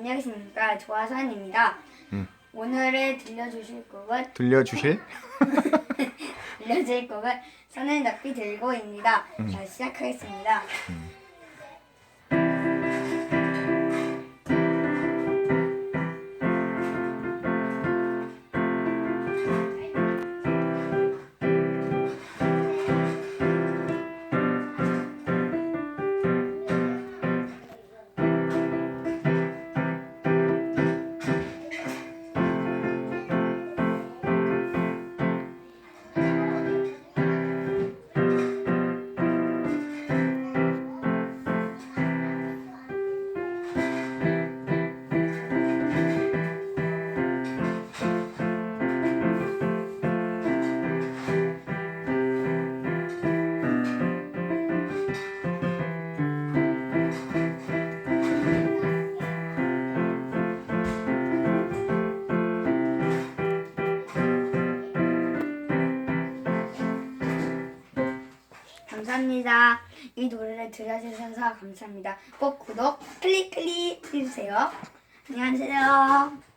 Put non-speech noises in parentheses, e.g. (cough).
안녕하십니까 조화선입니다. 음. 오늘의 들려주실 곡은 들려주실? (laughs) 들려줄 곡은 손을 높이 들고입니다. 음. 자 시작하겠습니다. 감사합니다. 이 노래를 들려주셔서 감사합니다. 꼭 구독 클릭 클릭 해주세요. 안녕하세요.